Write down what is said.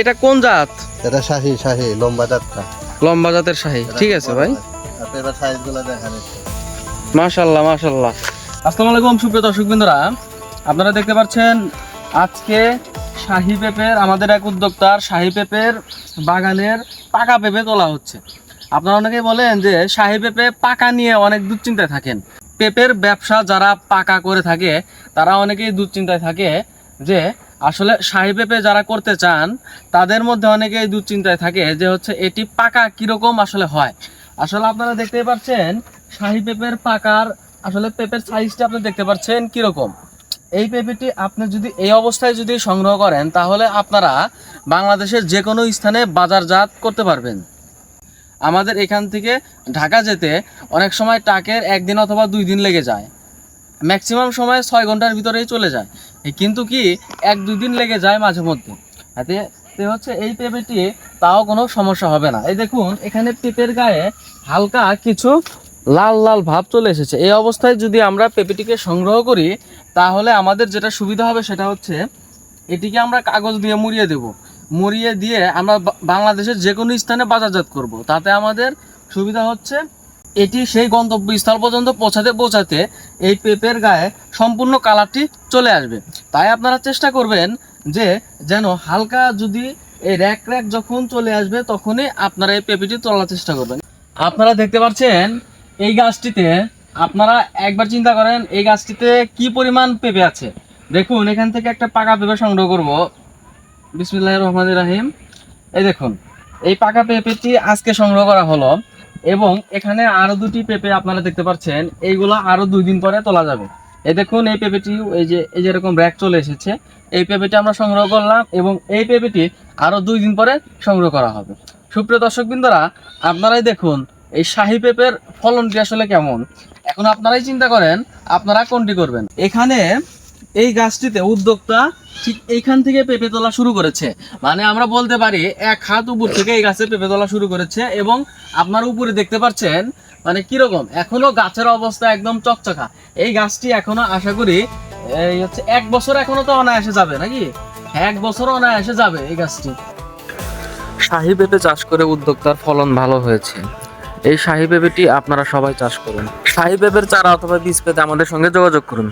এটা কোন জাত? এটা শাহি শাহি লম্বা জাতটা। লম্বা জাতের শাহী। ঠিক আছে ভাই। এবার সাইজগুলো। মাশাল্লাহ মাশাল্লাহ। আসসালামু আলাইকুম সুপ্রিয় দর্শক বিন্দুরা। আপনারা দেখতে পাচ্ছেন আজকে শাহি পেঁপের আমাদের এক উদ্যোক্তার শাহি পেঁপের বাগানের পাকা পেঁপে তোলা হচ্ছে। আপনারা অনেকেই বলেন যে শাহি পেঁপে পাকা নিয়ে অনেক দুশ্চিন্তায় থাকেন। পেঁপের ব্যবসা যারা পাকা করে থাকে তারা অনেকেই দুশ্চিন্তায় থাকে যে আসলে শাহি পেঁপে যারা করতে চান, তাদের মধ্যে অনেকেই দুশ্চিন্তায় থাকে যে হচ্ছে এটি পাকা কীরকম আসলে হয়। আসলে আপনারা দেখতেই পাচ্ছেন, শাহি পেঁপের পাকার আসলে পেঁপের সাইজটা আপনি দেখতে পাচ্ছেন কীরকম। এই পেঁপেটি আপনি যদি এই অবস্থায় যদি সংগ্রহ করেন, তাহলে আপনারা বাংলাদেশের যে কোনো স্থানে বাজারজাত করতে পারবেন। আমাদের এখান থেকে ঢাকা যেতে অনেক সময় টাকের একদিন অথবা দুই দিন লেগে যায়। ম্যাক্সিমাম সময় ছয় ঘণ্টার ভিতরেই চলে যায়। কিন্তু কি, এক দুই দিন লেগে যায় মাঝে মধ্যে। এতে হচ্ছে এই পেঁপেটি তাও কোনো সমস্যা হবে না। এই দেখুন, এখানে পেঁপের গায়ে হালকা কিছু লাল লাল ভাব চলে এসেছে। এই অবস্থায় যদি আমরা পেঁপেটিকে সংগ্রহ করি, তাহলে আমাদের যেটা সুবিধা হবে সেটা হচ্ছে, এটিকে আমরা কাগজ দিয়ে মুড়িয়ে দেব। মুড়িয়ে দিয়ে আমরা বাংলাদেশের যে কোনো স্থানে বাজারজাত করব। তাতে আমাদের সুবিধা হচ্ছে এটি সেই গন্তব্যস্থল পর্যন্ত পৌঁছাতে পৌঁছাতে এই পেঁপের গায়ে সম্পূর্ণ কালারটি চলে আসবে। তাই আপনারা চেষ্টা করবেন যে যেন হালকা যদি এই র্যাক র্যাক যখন চলে আসবে তখনই আপনারা এই পেঁপেটি তোলার চেষ্টা করবেন। আপনারা দেখতে পাচ্ছেন এই গাছটিতে আপনারা একবার চিন্তা করেন এই গাছটিতে কি পরিমাণ পেঁপে আছে। দেখুন, এখান থেকে একটা পাকা পেঁপে সংগ্রহ করব। বিসমিল্লাহ রহমান রাহিম। এই দেখুন, এই পাকা পেঁপেটি আজকে সংগ্রহ করা হলো। এবং এখানে আরও দুটি পেঁপে আপনারা দেখতে পাচ্ছেন। এইগুলো আরও দুই দিন পরে তোলা যাবে। এই দেখুন, এই পেঁপেটি, এই যে এই যে এরকম র্যাক চলে এসেছে। এই পেঁপেটি আমরা সংগ্রহ করলাম এবং এই পেঁপেটি আরও দুই দিন পরে সংগ্রহ করা হবে। সুপ্রিয় দর্শক বিন্দুরা আপনারাই দেখুন, এই শাহী পেঁপের ফলনটি আসলে কেমন। এখন আপনারাই চিন্তা করেন, আপনারা কোনটি করবেন। এখানে এই গাছটিতে উদ্যোক্তা ঠিক এইখান থেকে পেঁপে তোলা শুরু করেছে। মানে আমরা বলতে পারি, এক হাত উপর থেকে এই গাছে পেঁপে তোলা শুরু করেছে এবং আপনার উপরে দেখতে পাচ্ছেন মানে কীরকম? এখনও গাছের অবস্থা একদম চকচকা। এই গাছটি এখনও আশা করি, এই হচ্ছে এক বছর এখনও তো অনায়াসে যাবে নাকি? এক বছর অনায়াসে যাবে এই গাছটি। শাহি পেঁপে চাষ করে উদ্যোক্তার ফলন ভালো হয়েছে। এই শাহি পেঁপেটি আপনারা সবাই চাষ করুন। শাহি পেঁপের চারা অথবা বীজ পেতে আমাদের সঙ্গে যোগাযোগ করুন।